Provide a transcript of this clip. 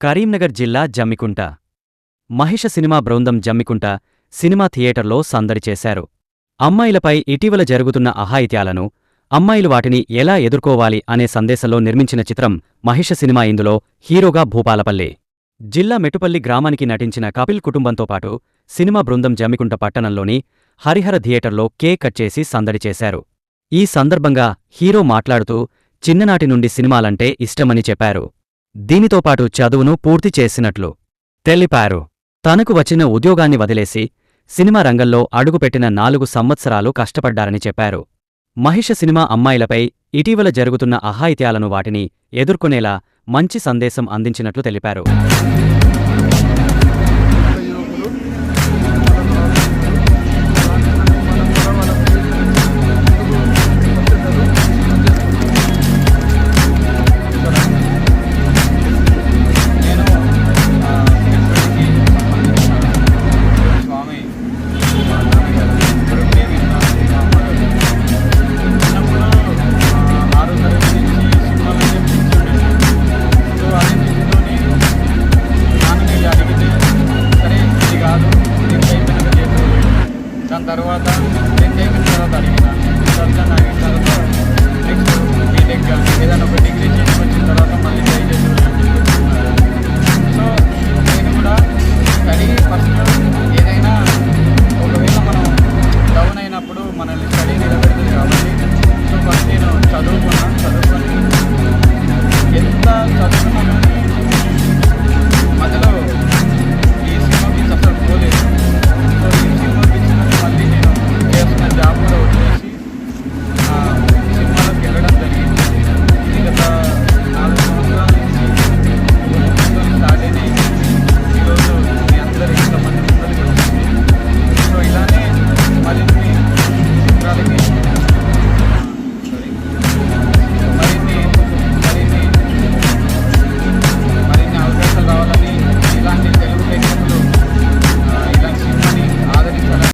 కరీంనగర్ జిల్లా జమ్మికుంట. మహిష సినిమా బృందం జమ్మికుంట సినిమా థియేటర్లో సందడి చేశారు. అమ్మాయిలపై ఇటీవల జరుగుతున్న అహాయిత్యాలను అమ్మాయిలు వాటిని ఎలా ఎదుర్కోవాలి అనే సందేశంలో నిర్మించిన చిత్రం మహిష సినిమా ఇందులో హీరోగా భూపాలపల్లి. జిల్లా మెటుపల్లి గ్రామానికి నటించిన కపిల్ కుటుంబంతో పాటు సినిమా బృందం జమ్మికుంట పట్టణంలోని హరిహర థియేటర్లో కేక్ కట్ చేసి సందడి చేశారు. ఈ సందర్భంగా హీరో మాట్లాడుతూ చిన్ననాటి నుండి సినిమాలంటే ఇష్టమని చెప్పారు. దీనితోపాటు చదువును పూర్తి చేసినట్లు తెలిపారు. తనకు వచ్చిన ఉద్యోగాన్ని వదిలేసి సినిమా రంగంలో అడుగుపెట్టిన నాలుగు సంవత్సరాలు కష్టపడ్డారని చెప్పారు. మహిష సినిమా అమ్మాయిలపై ఇటీవల జరుగుతున్న అహాయిత్యాలను వాటిని ఎదుర్కొనేలా మంచి సందేశం అందించినట్లు తెలిపారు. దాని తర్వాత నేను చేసిన తర్వాత అడిగినా.